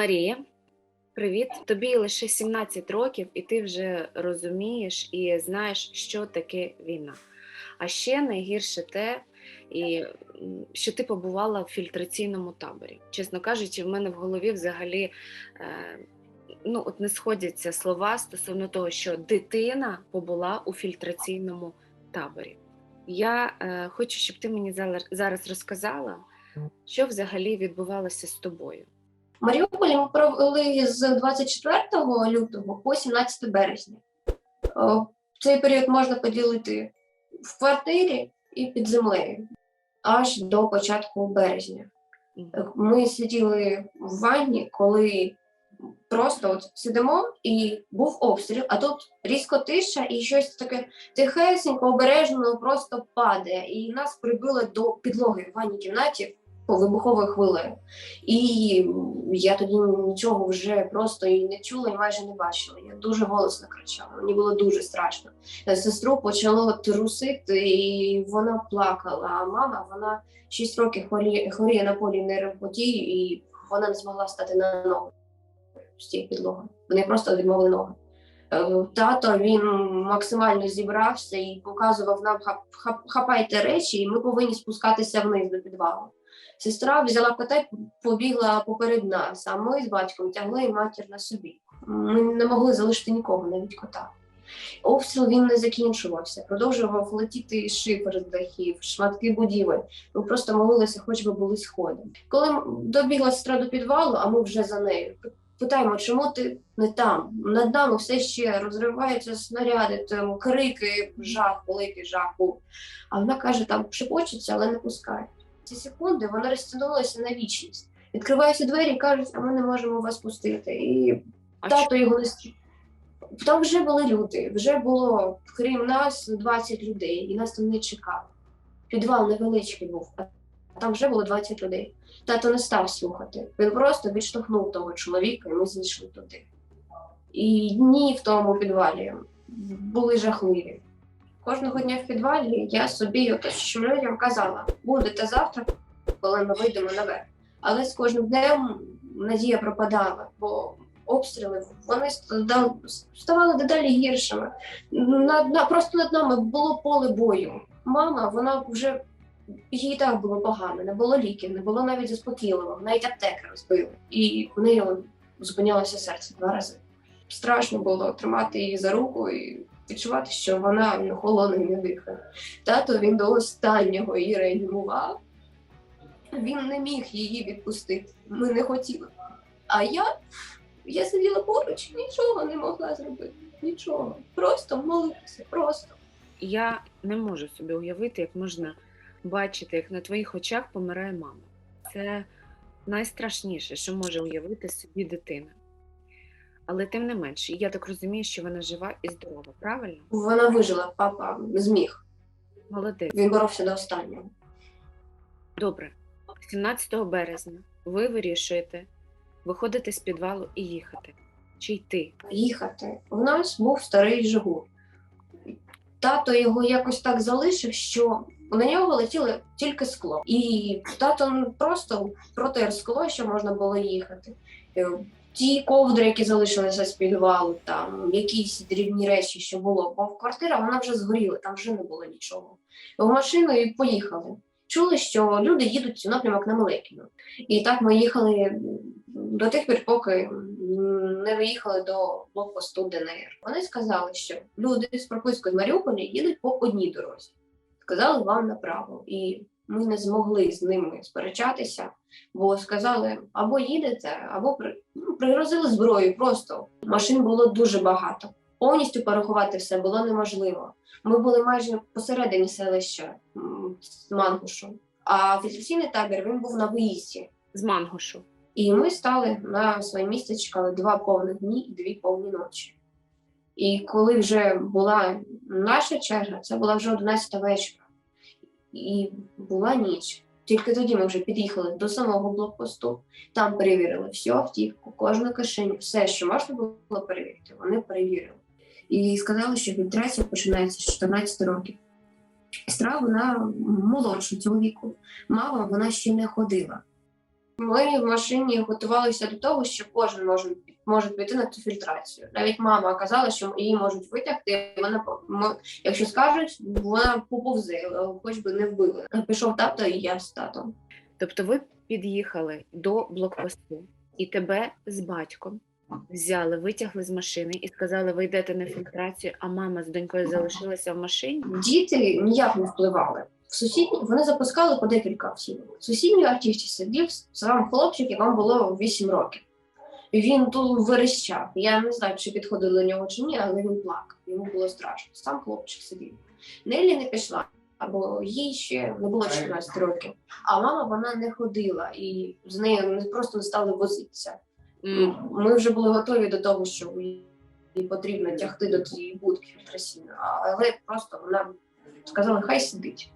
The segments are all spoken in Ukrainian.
Марія, привіт. Тобі лише 17 років, і ти вже розумієш і знаєш, що таке війна. А ще найгірше те, і, що ти побувала в фільтраційному таборі. Чесно кажучи, в мене в голові взагалі е, ну, от не сходяться слова стосовно того, що дитина побула у фільтраційному таборі. Я е, хочу, щоб ти мені зараз розказала, що взагалі відбувалося з тобою. В Маріуполі ми провели з 24 лютого по 17 березня. Цей період можна поділити в квартирі і під землею аж до початку березня. Ми сиділи в ванні, коли просто от сидимо і був обстріл, а тут різко тиша і щось таке тихесенько, обережно просто падає. І нас прибило до підлоги в ванній кімнаті по вибуховою хвилею. І я тоді нічого вже просто і не чула, і майже не бачила. Я дуже голосно кричала. Мені було дуже страшно. Сестру почало трусити, і вона плакала. А мама, вона 6 років хворіє, хворіє на полінейропатію, і вона не змогла стати на ноги з тієї підлоги. Вони просто відмовили ноги. Е, Тато він максимально зібрався і показував нам хап, хап, хапайте речі, і ми повинні спускатися вниз до підвалу. Сестра взяла кота і побігла поперед нас, а ми з батьком тягли матір на собі. Ми не могли залишити нікого, навіть кота. Обстріл він не закінчувався, продовжував летіти шифер з дахів, шматки будівель. Ми просто молилися, хоч би були сходи. Коли добігла сестра до підвалу, а ми вже за нею. Питаємо, чому ти не там? Над нами все ще розриваються снаряди, там крики, жах, великий жах був. А вона каже, там шепочеться, але не пускають. Ці секунди вона розтягнулася на вічність. Відкриваються двері і кажуть, а ми не можемо вас пустити. І А тато його не Там вже були люди, вже було, крім нас, 20 людей, і нас там не чекали. Підвал невеличкий був, а там вже було 20 людей. Тато не став слухати. Він просто відштовхнув того чоловіка, і ми зійшли туди. І дні в тому підвалі були жахливі. Кожного дня в підвалі я собі оточуючим людям казала: будете завтра, коли ми вийдемо наверх. Але з кожним днем надія пропадала, бо обстріли вони ставали дедалі гіршими. Над, на, просто над нами було поле бою. Мама, вона вже їй так було погано, не було ліків, не було навіть заспокійливого, навіть аптеки розбили. І в неї зупинялося серце два рази. Страшно було тримати її за руку і відчувати, що вона холодною не дихає. Тато він до останнього її реанімував. Він не міг її відпустити. Ми не хотіли. А я, я сиділа поруч, нічого не могла зробити. Нічого. Просто молитися, просто. Я не можу собі уявити, як можна бачити, як на твоїх очах помирає мама. Це найстрашніше, що може уявити собі дитина. Але тим не менше, я так розумію, що вона жива і здорова, правильно? Вона вижила, папа зміг. Молодець. Він боровся до останнього. Добре. 17 березня ви вирішуєте виходити з підвалу і їхати. Чи йти? Їхати. У нас був старий Жигуль. Тато його якось так залишив, що на нього летіло тільки скло. І тато просто протер скло, що можна було їхати. Ті ковдри, які залишилися з підвалу, там якісь дрібні речі, що було, бо квартира вона вже згоріла, там вже не було нічого. В машину і поїхали. Чули, що люди їдуть у напрямок на Милекіно. І так ми їхали до тих пір, поки не виїхали до блокпосту ДНР. Вони сказали, що люди з пропискою з Маріуполя їдуть по одній дорозі. Сказали вам направо. І ми не змогли з ними сперечатися, бо сказали або їдете, або ну, пригрозили зброю. Просто машин було дуже багато. Повністю порахувати все було неможливо. Ми були майже посередині селища з Мангушу. А фільтраційний табір він був на виїзді. З Мангошу. І ми стали на своє місце, чекали два повних дні і дві повні ночі. І коли вже була наша черга, це була вже 11 вечора. І була ніч. Тільки тоді ми вже під'їхали до самого блокпосту, там перевірили всю автівку, кожну кишеню, все, що можна було перевірити, вони перевірили. І сказали, що фільтрація починається з 14 років. Сестра, вона молодша цього віку. Мама, вона ще не ходила. Ми в машині готувалися до того, що кожен може, може піти на цю фільтрацію. Навіть мама казала, що її можуть витягти. Вона якщо скажуть, вона поповзе, хоч би не вбили. Пішов тато і я з татом. Тобто ви під'їхали до блокпосту і тебе з батьком взяли, витягли з машини і сказали, ви йдете на фільтрацію, а мама з донькою залишилася в машині. Діти ніяк не впливали. В сусідні вони запускали по декілька автівок. В сусідній автівці сидів сам хлопчик, якому було 8 років. Він тут верещав. Я не знаю, чи підходили до нього чи ні, але він плакав. Йому було страшно. Сам хлопчик сидів. Нелі не пішла, або їй ще не було 14 років. А мама вона не ходила, і з нею не просто не стали возитися. Ми вже були готові до того, що її потрібно тягти до тієї будки фільтраційної, але просто вона сказала, хай сидить.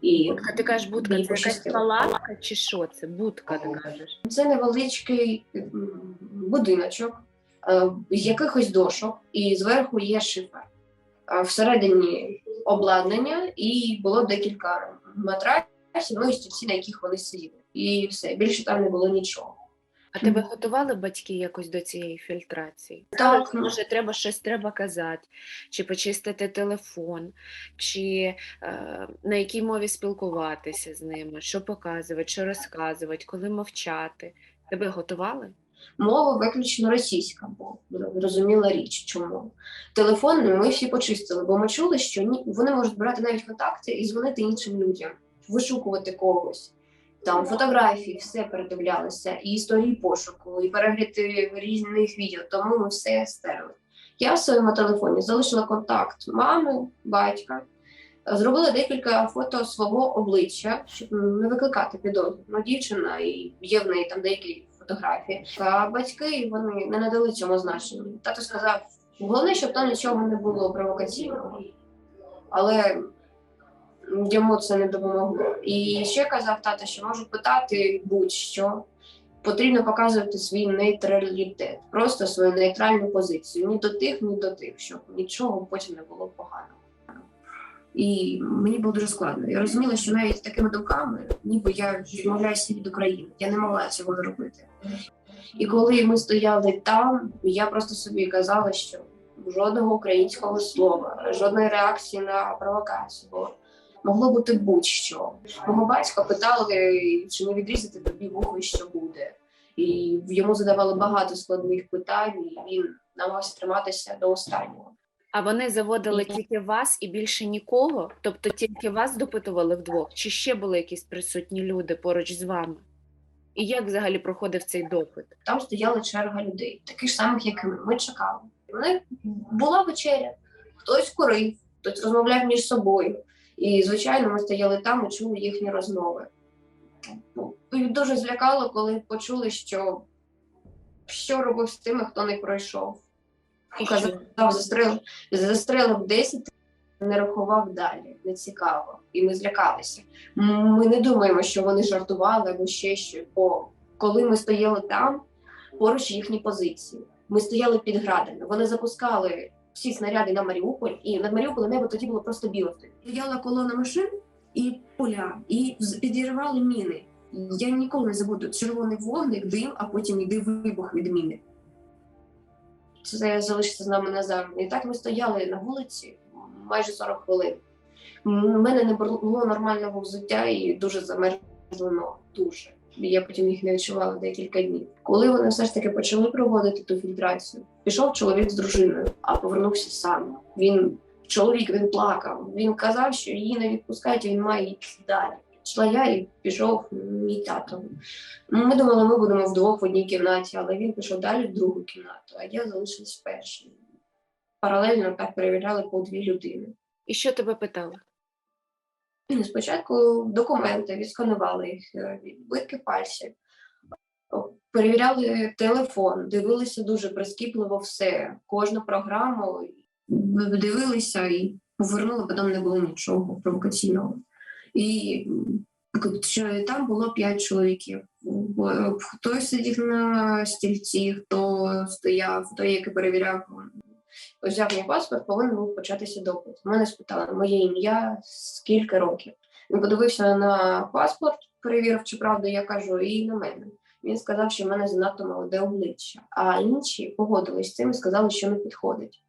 І Будка, ти кажеш, будка, це якась палатка чи що це? Будка, ти кажеш. це невеличкий будиночок е, якихось дошок, і зверху є шифер. А всередині обладнання, і було декілька матрасів, ну і стільці, на яких вони сиділи. І все, більше там не було нічого. А тебе готували батьки якось до цієї фільтрації? Так, може, треба щось треба казати, чи почистити телефон, чи е, на якій мові спілкуватися з ними, що показувати, що розказувати, коли мовчати. Тебе готували? Мова виключно російська, бо зрозуміла річ, чому. Телефон ми всі почистили, бо ми чули, що ні, вони можуть брати навіть контакти і дзвонити іншим людям, вишукувати когось. Там фотографії, все передивлялися, і історії пошуку, і перегляди різних відео, тому ми все стерли. Я в своєму телефоні залишила контакт мами, батька, зробила декілька фото свого обличчя, щоб не викликати підозру. Ну, дівчина і є в неї там деякі фотографії. А батьки вони не надали цьому значення. Тато сказав, головне, щоб там нічого не було провокаційного. Але йому це не допомогло. І ще казав тато, що можуть питати будь-що. Потрібно показувати свій нейтралітет, просто свою нейтральну позицію. Ні до тих, ні до тих, щоб нічого потім не було погано. І мені було дуже складно. Я розуміла, що навіть такими думками, ніби я відмовляюся від України. Я не могла цього зробити. І коли ми стояли там, я просто собі казала, що жодного українського слова, жодної реакції на провокацію. Могло бути будь-що. Мого батька питали, чи не відрізати тобі вухо, і що буде. І йому задавали багато складних питань, і він намагався триматися до останнього. А вони заводили тільки вас і більше нікого? Тобто тільки вас допитували вдвох? Чи ще були якісь присутні люди поруч з вами? І як взагалі проходив цей допит? Там стояла черга людей, таких ж самих, як і ми. Ми чекали. Вони була вечеря, хтось курив, хтось розмовляв між собою. І, звичайно, ми стояли там і чули їхні розмови. Ну, і Дуже злякало, коли почули, що що робив з тими, хто не пройшов. І Казав, застрелив, застрелив 10, не рахував далі, не цікаво. І ми злякалися. Ми не думаємо, що вони жартували або ще що. Бо коли ми стояли там, поруч їхні позиції. Ми стояли під градами. Вони запускали всі снаряди на Маріуполь, і над Маріуполем небо тоді було просто біле. Стояла колона машин і поля, і підірвали міни. Я ніколи не забуду червоний вогник, дим, а потім йде вибух від міни. Це залишиться з нами назавжди. І так ми стояли на вулиці майже 40 хвилин. У мене не було нормального взуття і дуже замерзло. Дуже. Я потім їх не відчувала декілька днів. Коли вони все ж таки почали проводити ту фільтрацію, пішов чоловік з дружиною, а повернувся сам. Він чоловік, він плакав. Він казав, що її не відпускають, він має йти далі. Йшла я і пішов мій тато. Ми думали, ми будемо вдвох в одній кімнаті, але він пішов далі в другу кімнату, а я залишилась в першій. Паралельно так перевіряли по дві людини. І що тебе питали? Спочатку документи відсканували їх, е, відбитки пальців, перевіряли телефон, дивилися дуже прискіпливо все, кожну програму дивилися і повернули, потім не було нічого провокаційного. І що там було п'ять чоловіків. Бо Хтось сидів на стільці, хто стояв, той, який перевіряв взяв мій паспорт, повинен був початися допит. Мене спитали моє ім'я, скільки років. Він подивився на паспорт, перевірив, чи правда я кажу, і на мене. Він сказав, що в мене занадто молоде обличчя, а інші погодились з цим і сказали, що не підходить.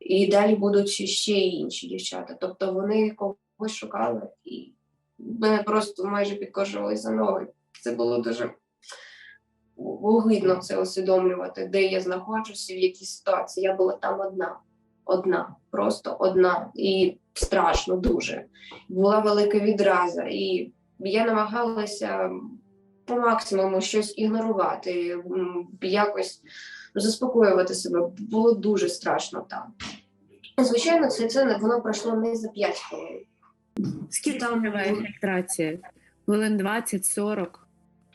І далі будуть ще інші дівчата. Тобто вони когось шукали, і мене просто майже підкошували за ноги. Це було дуже огидно це усвідомлювати, де я знаходжуся, в якій ситуації. Я була там одна, одна, просто одна. І страшно дуже. Була велика відраза, і я намагалася по максимуму щось ігнорувати, якось заспокоювати себе. Було дуже страшно там. Звичайно, це, це воно пройшло не за 5 хвилин. Скільки Там фільтрація? Хвилин 20-40.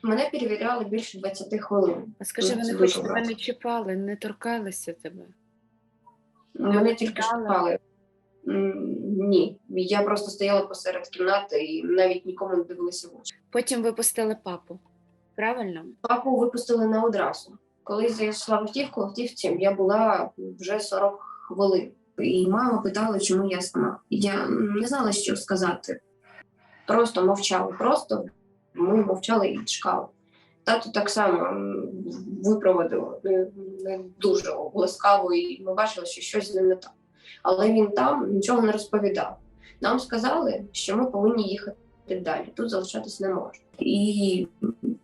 Мене перевіряли більше 20 хвилин. А скажи, Ну, вони хоч тебе не чіпали, не торкалися тебе? Мене тільки шукали. Ні, я просто стояла посеред кімнати і навіть нікому не дивилася в очі. Потім випустили папу. Правильно? Папу випустили не одразу. Коли я зайшла в автівку, автівці я була вже 40 хвилин. І мама питала, чому я сама. Я не знала, що сказати. Просто мовчали. Просто ми мовчали і чекали. Тато так само м, випроводив не, не дуже ласкаво, і ми бачили, що щось з ним не так. Але він там нічого не розповідав. Нам сказали, що ми повинні їхати далі. Тут залишатись не можна. І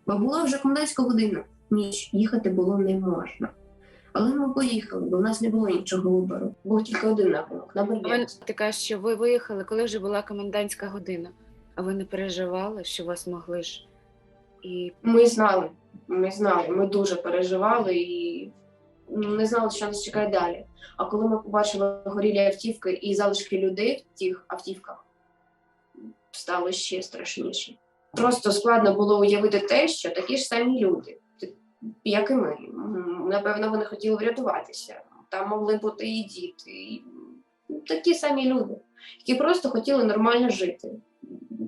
була вже комендантська година. Ніч їхати було не можна. Але ми поїхали, бо в нас не було нічого вибору. Був тільки один напрямок на Бердянськ. ти кажеш, що ви виїхали, коли вже була комендантська година. А ви не переживали, що вас могли ж і Ми знали, ми знали, ми дуже переживали і не знали, що нас чекає далі. А коли ми побачили горілі автівки і залишки людей в тих автівках, стало ще страшніше. Просто складно було уявити те, що такі ж самі люди, як і ми. Напевно, вони хотіли врятуватися. Там могли бути і діти, і такі самі люди, які просто хотіли нормально жити,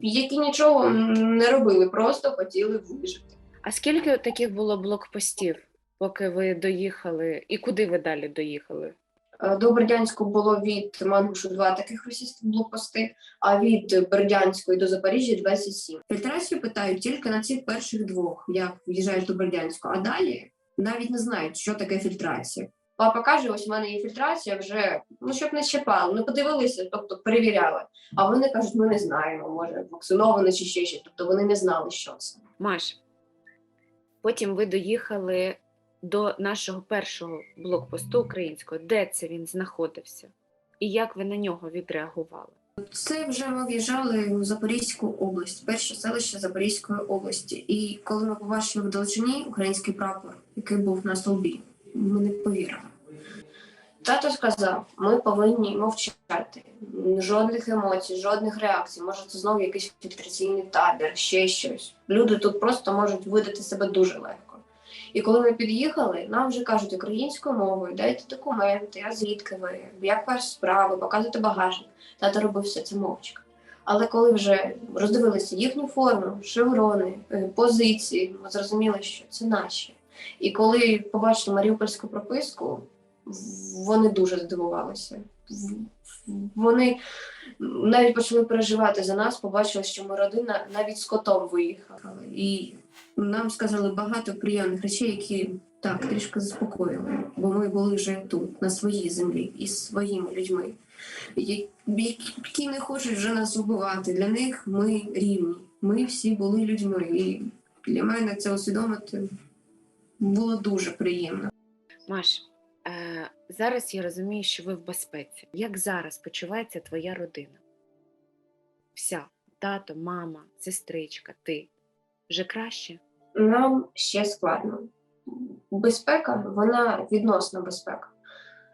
які нічого не робили, просто хотіли вижити. А скільки таких було блокпостів, поки ви доїхали, і куди ви далі доїхали? Е, До Бердянську було від Мангушу два таких російських блокпости, а від Бердянської до Запоріжжя 27. Фільтрацію питають тільки на цих перших двох, як в'їжджаєш до Бердянську, а далі навіть не знають, що таке фільтрація. Папа каже, ось у мене є фільтрація вже, ну щоб не щепали, не подивилися, тобто перевіряли. А вони кажуть, ми не знаємо, може, вакциновано чи ще щось. Тобто вони не знали, що це. Маш, потім ви доїхали до нашого першого блокпосту українського. Де це він знаходився? І як ви на нього відреагували? Це вже ми в'їжджали в Запорізьку область, перше селище Запорізької області. І коли ми побачили в далечині український прапор, який був на столбі, ми не повірили. Тато сказав: ми повинні мовчати. Жодних емоцій, жодних реакцій. Може, це знову якийсь фільтраційний табір, ще щось. Люди тут просто можуть видати себе дуже легко. І коли ми під'їхали, нам вже кажуть українською мовою, дайте документи, а звідки ви, як ваші справи, показуйте багажник. Тато робив все це мовчки. Але коли вже роздивилися їхню форму, шеврони, е, позиції, ми зрозуміли, що це наші. І коли побачили маріупольську прописку, вони дуже здивувалися. Вони навіть почали переживати за нас, побачили, що ми родина навіть з котом виїхали. І нам сказали багато приємних речей, які так трішки заспокоїли, бо ми були вже тут, на своїй землі, із своїми людьми які не хочуть вже нас вбивати. Для них ми рівні. Ми всі були людьми. І для мене це усвідомити було дуже приємно. Маш, зараз я розумію, що ви в безпеці. Як зараз почувається твоя родина? Вся тато, мама, сестричка, ти вже краще? Нам ще складно. Безпека, вона відносна безпека.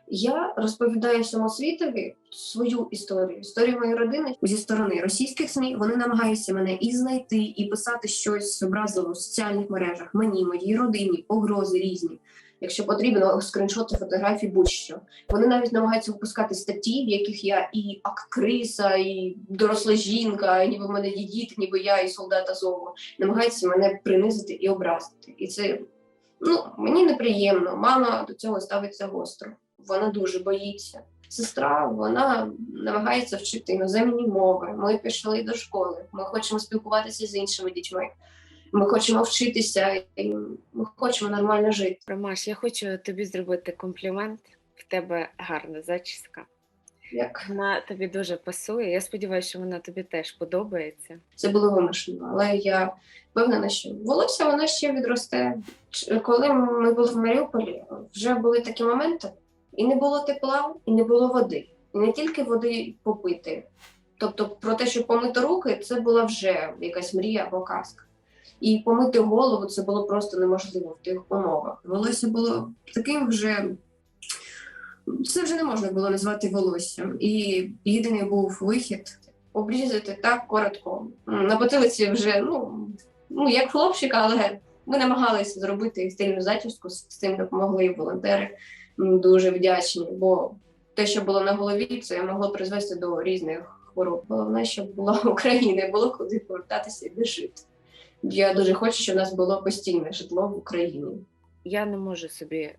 Я розповідаю всьому світові свою історію, історію моєї родини зі сторони російських СМІ. Вони намагаються мене і знайти, і писати щось образливо в соціальних мережах, мені, моїй родині, погрози різні. Якщо потрібно, скріншоти фотографій, будь-що. Вони навіть намагаються випускати статті, в яких я і актриса, і доросла жінка, і ніби в мене є діти, ніби я і солдат Азову. Намагаються мене принизити і образити. І це ну мені неприємно. Мама до цього ставиться гостро. Вона дуже боїться. Сестра вона намагається вчити іноземні мови. Ми пішли до школи. Ми хочемо спілкуватися з іншими дітьми. Ми хочемо вчитися, і ми хочемо нормально жити. Ромаш, я хочу тобі зробити комплімент. В тебе гарна зачіска. Як Вона тобі дуже пасує. Я сподіваюся, що вона тобі теж подобається. це було вимушено, але я впевнена, що волосся воно ще відросте. Коли ми були в Маріуполі, вже були такі моменти, і не було тепла, і не було води. І не тільки води попити. Тобто, про те, щоб помити руки, це була вже якась мрія або казка. І помити голову це було просто неможливо в тих умовах. Волосся було таким вже. Це вже не можна було назвати волоссям. І єдиний був вихід обрізати так коротко. На потилиці вже ну, ну як хлопчик, але ми намагалися зробити стильну зачіску, з цим допомогли і волонтери. Дуже вдячні, бо те, що було на голові, це могло призвести до різних хвороб. Головне, щоб була Україна, було куди повертатися і де жити. Я дуже хочу, щоб у нас було постійне житло в Україні. Я не можу собі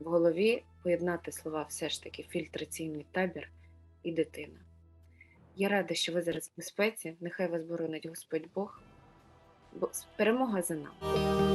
в голові поєднати слова все ж таки фільтраційний табір і дитина. Я рада, що ви зараз в безпеці. Нехай вас боронить Господь Бог, бо перемога за нами.